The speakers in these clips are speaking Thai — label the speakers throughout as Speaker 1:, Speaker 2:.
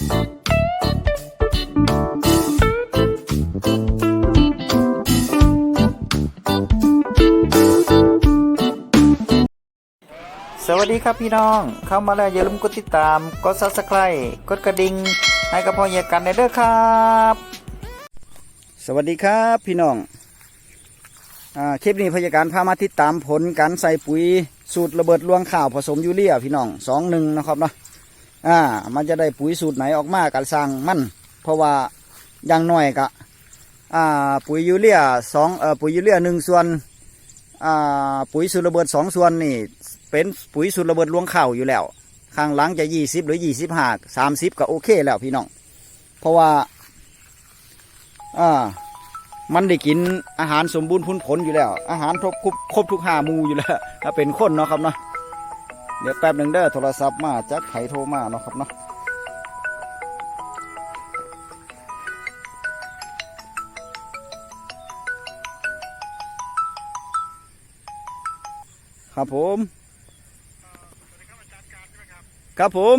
Speaker 1: สวัสดีครับพี่น้อง เข้ามาแล้วอย่าลืมกดติดตาม กดซับสไครต์กดกระดิ่งให้กับพ่อเยกันในเด้อครับ สวัสดีครับพี่น้องอ่าคลิปนี้พยาการพามาติดตามผลการใส่ปุ๋ยสูตรระเบิดรวงข้าวผสมยูเรียพี่น้องสองหนึ่งนะครับเนาะ อ่า มันจะได้ปุ๋ยสูตรไหนออกมากันสร้างมัน เพราะว่าอย่างน้อยกะอ่าปุ๋ยยูเรียสองเอ่อปุ๋ยยูเรียหนึ่งส่วนอ่าปุ๋ยสูตรระเบิดสองส่วนนี่ เป็นปุ๋ยสูตรระเบิดลวงเข้าอยู่แล้วข้างหลังจะยี่สิบหรือยี่สิบห้าสามสิบก็โอเคแล้วพี่น้อง เพราะว่าอ่ามันได้กินอาหารสมบูรณ์พุนผลอยู่แล้ว อาหารครบครบทุกห้ามูอยู่แล้วถ้าเป็นคนเนาะครับเนาะ เดี๋ยวแป๊บหนึ่งเด้อโทรศัพท์มาจากไผโทรมาเนาะครับเนาะครับผมครับผม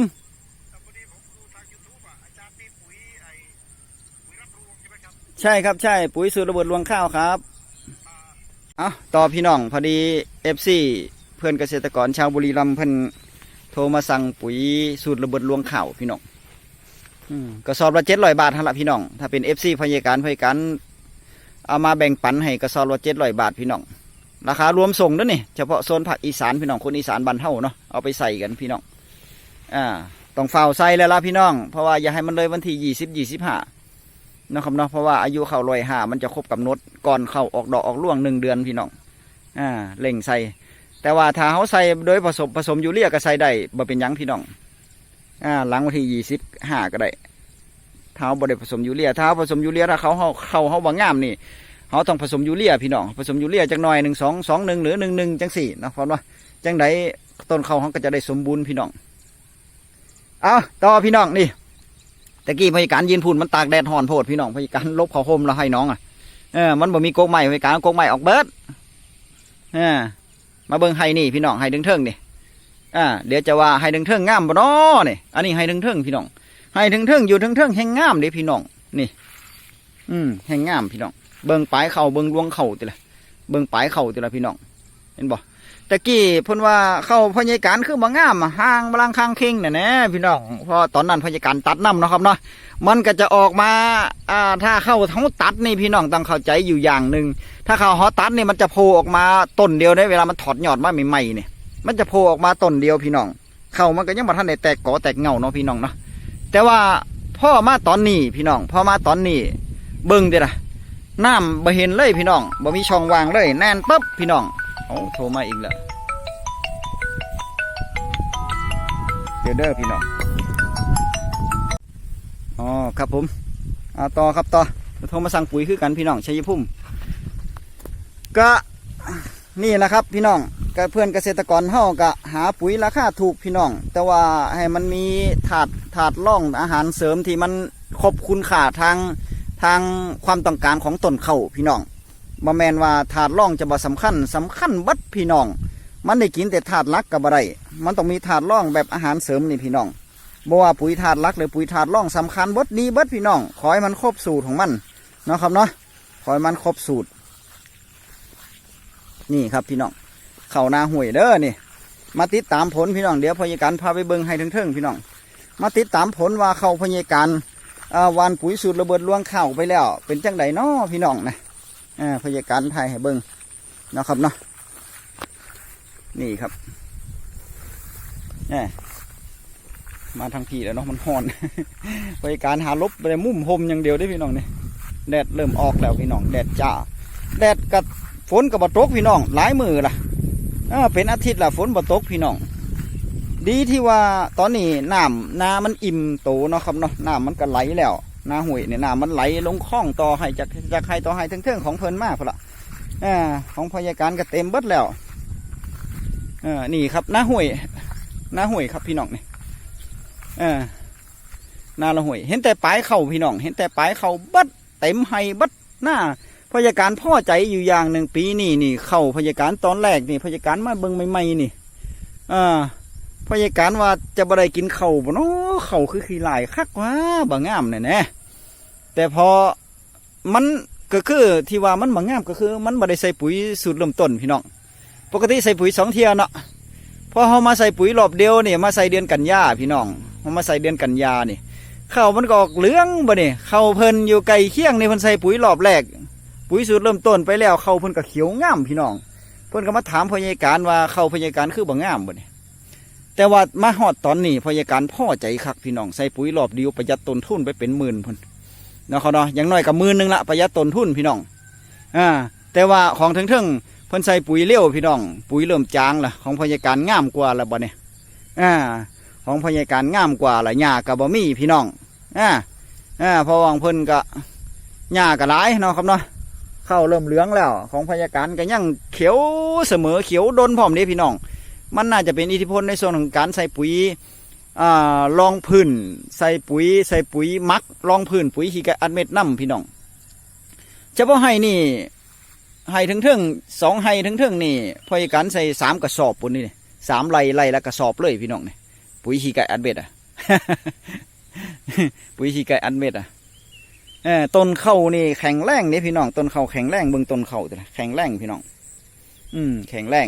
Speaker 1: ใช่ครับใช่ปุ๋ยสูตรระเบิดรวงข้าวครับ เอาต่อพี่น้องพอดีเอฟซี พื่อนเกษตรกรชาวบุรีรัมย์เพิ่นโทรมาสั่งปุ๋ยสูตรระเบิดรวงข้าวพี่น้องอืมกระสอบละเจ็ดร้อยบาทหั่นละพี่น้อง ถ้าเป็นเอฟซีพยาการพยาการเอามาแบ่งปันให้กระสอบละเจ็ดร้อยบาทพี่น้อง ราคารวมส่งเด้วยนี่เฉพาะโซนภาคอีสานพี่น้องคนอีสานบ้านเฮาเนาะเอาไปใส่กันพี่น้องอ่าต้องเฝ้าใส่แล้วล่ะพี่น้อง เพราะว่าอย่าให้มันเลยวันที่ยี่สิบยี่สิบห้านะครับเนาะเพราะว่าอายุเข้าลอยห้ามันจะครบกำหนดก่อนเข้าออกดอกออกร่วงหนึ่งเดือนพี่น้องอ่าเล่งใส่ แต่ว่าถ้าเขาใส่โดยผสมผสมยูเรียก็ใส่ได้บ่เป็นยังพี่น้องอ่าหลังวันที่ยี่สิบห้าก็ได้เท้าบ่ได้ผสมยูเรียถ้าผสมยูเรียถ้าเขาเขาเขาเขาบางงามนี่เขาต้องผสมยูเรียพี่น้องผสมยูเรียจังหน่อยหนึ่งสองสองหนึ่งหรือหนึ่งหนึ่งจังสี่นะเพราะว่าจังไดต้นเขาเขาก็จะได้สมบูรณ์พี่น้องเอาต่อพี่น้องนี่ตะกี้พยการยืนพูนมันตากแดดห่อนโพดพี่น้องพยการลบเขาห่มแล้วให้น้องอะเออมันบ่มีโกกใหม่พยการโกกใหม่ออกเบิดเออ มาเบิ่งให้นี่พี่น้องให้ดึงเทิงนี่อ่าเดี๋ยวจะว่าให้ดึงเทิงงามบ่น้อนี่อันนี้ให้ดึงเทิงพี่น้องให้ดึงเทิงอยู่ดึงเทิงแห่งงามเด้พี่น้องนี่ อืมแห่งงามพี่น้องเบิ่งปลายเข่าเบิ่งลวงเข่าติละเบิ่งปลายเข่าติละพี่น้อง เห็นบ่ ตะกี้เพิ่นว่าเข้าพยาการคือบ่งามห่างบลังข้างเข่งน่ะแน่พี่น้องเพราะตอนนั้นพยาการตัดน้ำเนาะครับเนาะมันก็จะออกมาอ่าถ้าเข้าทั้งตัดนี่พี่น้องต้องเข้าใจอยู่อย่างหนึ่งถ้าเข้าหอตัดนี่มันจะโผล่ออกมาต้นเดียวได้เวลามันถอดยอดมาใหม่ๆเนี่ยมันจะโผล่ออกมาต้นเดียวพี่น้อง เข้ามันก็ยังบ่ทันได้แตกกอแตกเงาเนาะพี่น้องเนาะแต่ว่าพ่อมาตอนนี้พี่น้องพ่อมาตอนนี้เบิ่งเด้อล่ะน้ำบ่เห็นเลยพี่น้องบ่มีช่องว่างเลยแน่นปั๊บพี่น้อง โอ้โทรมาอีกแล้วเดี๋ยวเด้อพี่น้องอ๋อครับผมอ่าต่อครับต่อโทรมาสั่งปุ๋ยคือกันพี่น้องชัยภูมิก็นี่แหละครับพี่น้องก็เพื่อนเกษตรกรเฮาก็หาปุ๋ยราคาถูกพี่น้อง แต่ว่าให้มันมีถาดถาดร่องอาหารเสริมที่มันครบคุณค่าทางทางความต้องการของต้นเขาพี่น้อง บ่แมนว่าถาดร่องจะบ่สำคัญสำคัญบัดพี่น้อง มันได้กินแต่ถาดลักกับบ่ได้มันต้องมีถาดร่องแบบอาหารเสริมนี่พี่น้องบ่ว่าปุ๋ยถาดลักหรือปุ๋ยถาดร่องสำคัญบิดดีบิดพี่น้อง ขอให้มันครบสูตรของมันเนาะครับเนาะขอให้มันครบสูตร นี่ครับพี่น้องเข้านาห่วยเด้อนี่ มาติดตามผลพี่น้องเดี๋ยวพยาการพาไปเบิ่งให้ถึงๆพี่น้อง มาติดตามผลว่าเข้าพยาการวานปุ๋ยสูตรระเบิดลวงเข้าไปแล้ว เป็นจังไดน้อพี่น้องนะ อ่าพยาการไทยให้เบิ้งเนาะครับเนาะนี่ครับแหมมาทางพี่แล้วเนาะมันห่อนพยาการหาลบไปมุมหมอย่างเดียวได้พี่น้องนี่แดดเริ่มออกแล้วพี่น้องแดดจ้าแดดกับฝนกับบตกพี่น้องหลายมือล่ะอ่าเป็นอาทิตย์ละฝนบตกพี่น้อง ดีที่ว่าตอนนี้น้ำนามันอิ่มโตเนาะครับเนาะน้ำมันก็ไหลแล้ว นาห่วยเนี่ยน้ำมันไหลลงคลองต่อให้จากจากใครต่อให้ทั้งเทิงของเพลินมากพอละอ่าของพยาการก็เต็มเบิดแล้วเออนี่ครับนาห่วยนาห่วยครับพี่น้องเนี่เออนาละห่วยเห็นแต่ปลายเข่าพี่น้อง เห็นแต่ปลายเข่าบิดเต็มให้เบิดหน้าพยาการพ่อใจอยู่อย่างหนึ่งปีนี่นี่ เข่าพยาการตอนแรกนี่พยาการมาเบิ่งใหม่ๆนี่อ่า พยาการว่าจะบ่ได้กินเข้าบ่เนาะเข้าคือขี้หลายคักว่าบ่งามแน่ๆแต่พอมันก็คือที่ว่ามันบ่งามก็คือ มันบ่ได้ใส่ปุ๋ยสูตรเริ่มต้นพี่น้องปกติใส่ปุ๋ยสองเที่ยเนาะพอเฮามาใส่ปุ๋ยรอบเดียวเนี่ยมาใส่เดือนกันยาพี่น้องเฮามาใส่เดือนกันยานี่ข้าวมันก็ออกเหลืองบ่เนี่ยข้าวเพิ่นอยู่ไกลเคียงนี่เพิ่นใส่ปุ๋ยรอบแรก ปุ๋ยสูตรเริ่มต้นไปแล้วข้าวเพิ่นก็เขียวงามพี่น้อง เพิ่นก็มาถามพยาการว่าข้าวพยาการคือบ่งามบ่เนี่ย แต่ว่ามาฮอดตอนนี้พยาการพ่อใจคักพี่น้องใส่ปุ๋ยรอบเดียวประหยัดต้นทุนไปเป็นหมื่นพุ่นเนาะเขาเนาะอย่างน้อยกับหมื่นนึงละประหยัดต้นทุนพี่น้องอ่าแต่ว่าของถึงถึงๆเพิ่นใส่ปุ๋ยเลี้ยวพี่น้อง ปุ๋ยเริ่มจางละของพยาการงามกว่าละบ่เนี่ยอ่าของพยาการงามกว่าละหญ้ากับบ่มีพี่น้องอ่าอ่าพราะว่างเพิ่นก็หญ้าก็หลายเนาะครับเนาะเข้าเริ่มเหลืองแล้ว ของพยาการก็ยังเขียวเสมอเขียวดนพร้อมเด้พี่น้อง มันน่าจะเป็นอิทธิพลในส่วนของการใส่ปุ๋ยอรองพื้นใส่ปุ๋ย ใส่ปุ๋ยมักรองพื้นปุ๋ยขี้ไก่อัดเม็ดน้ำพี่น้องเฉพาะให้นี่ให้ถึงถึงสองให้ถึงถึงนี่พอยการใส่สามกระสอบปุ่นนี่สามไร่ไร่ละกระสอบเลยพี่น้องนี่ปุ๋ยขี้ไก่อัดเม็ดอะปุ๋ยขี้ไก่อัดเม็ดอะเออต้นเข้านี่แข็งแรงเนี่ยพี่น้องต้นเข้าแข็งแรงเบิ่งต้นเข้าตัวแข็งแรงพี่น้อง อืมแข็งแรง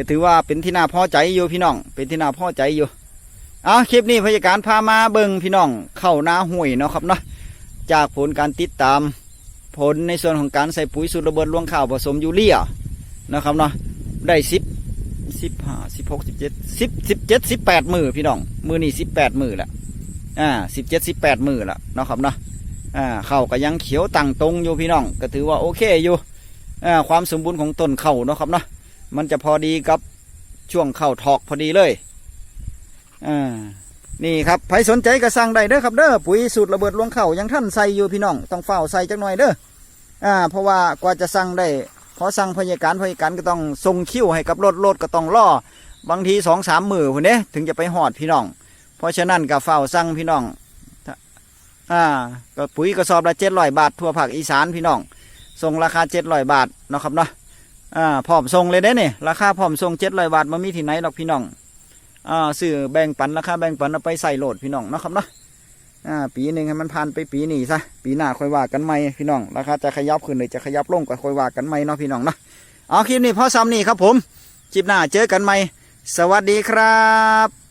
Speaker 1: ก็ถือว่าเป็นที่น่าพอใจอยู่พี่น้อง เป็นที่น่าพอใจอยู่เอาคลิปนี้พยาการพามาเบิ่งพี่น้องเข้านาห้วยเนาะครับเนาะจากผลการติดตาม ผลในส่วนของการใส่ปุ๋ยสูตรระเบิดรวงข้าวผสมยูเรียนะครับเนาะได้สิบสิบห้าสิบหกสิบเจ็ดสิบสิบเจ็ดสิบแปดมือพี่น้องมือนี่สิบแปดมือละอ่าสิบเจ็ดสิบแปดมือละเนาะครับเนาะอ่าเข้าก็ยังเขียวตั้งตรงอยู่พี่น้อง ก็ถือว่าโอเคอยู่อ่าความสมบูรณ์ของต้นเข้าเนาะครับเนาะ มันจะพอดีกับช่วงเข้าถอกพอดีเลยอ่านี่ครับใครสนใจก็สั่งได้เด้อครับเด้อปุ๋ยสูตรระเบิดลวงเข่ายังท่านใส่อยู่พี่น้องต้องเฝ้าใส่จักหน่อยเด้ออ่าเพราะว่ากว่าจะสั่งได้พอสั่งพยาการพยาการก็ต้องส่งคิ้วให้กับรถรถก็ต้องรอบางทีสองสามมือคนเนี้ถึงจะไปหอดพี่น้อง เพราะฉะนั้นก็เฝ้าสั่งพี่น้องอ่าก็ปุ๋ยกระสอบละเจ็ดร้อยบาททั่วภาคอีสานพี่น้องส่งราคาเจ็ดร้อยบาทเนาะครับเนาะ อ่าพร้อมทรงเลยได้เนี่ยราคาพร้อมทรงเจ็ดร้อยบาทมามีที่ไหนดอกพี่น้องอ่าซื้อแบ่งปันราคาแบ่งปันเอาไปใส่โหลดพี่น้องนะครับเนาะอ่าปีหนึ่งให้มันผ่านไปปีนี้ซะปีหน้าค่อยว่ากันใหม่พี่น้องราคาจะขยับขึ้นหรือจะขยับลงก็ค่อยว่ากันใหม่เนาะพี่น้องเนาะเอาคลิปนี้พอซ้ำนี่ครับผมคลิปหน้าเจอกันใหม่ สวัสดีครับ